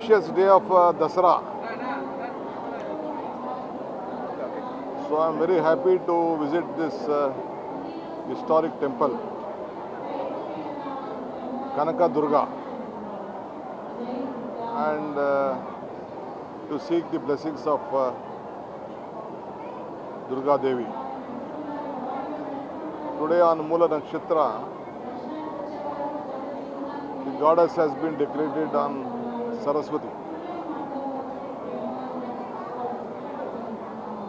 auspicious day of uh, Dasara. So I'm very happy to visit this uh, historic temple, Kanaka Durga, and uh, to seek the blessings of uh, Durga Devi. Today on Mula Nakshatra, the goddess has been declared on Saraswati.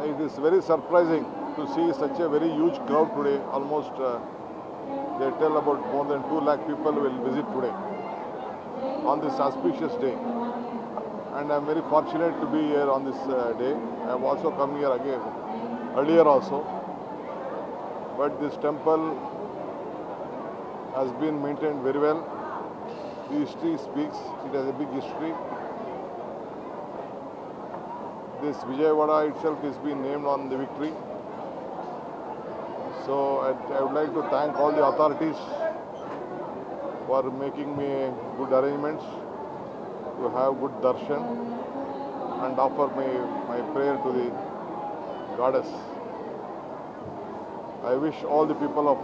It is very surprising to see such a very huge crowd today. Almost uh, they tell about more than 2 lakh people will visit today on this auspicious day. And I am very fortunate to be here on this uh, day. I have also come here again earlier also. But this temple has been maintained very well. History speaks, it has a big history. This Vijayawada itself is being named on the victory. So I, I would like to thank all the authorities for making me good arrangements to have good darshan and offer my, my prayer to the goddess. I wish all the people of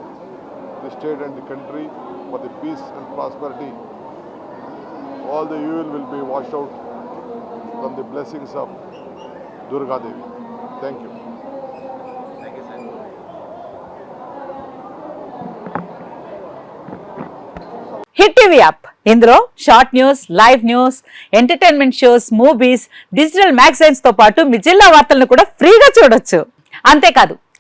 the state and the country for the peace and prosperity. All the evil will be washed out from the blessings of Durga Devi. Thank you. Hit TV app ఇందులో short news live news entertainment shows movies digital మ్యాగజైన్స్తో పాటు మీ జిల్లా వార్తలను కూడా ఫ్రీగా చూడొచ్చు అంతేకాదు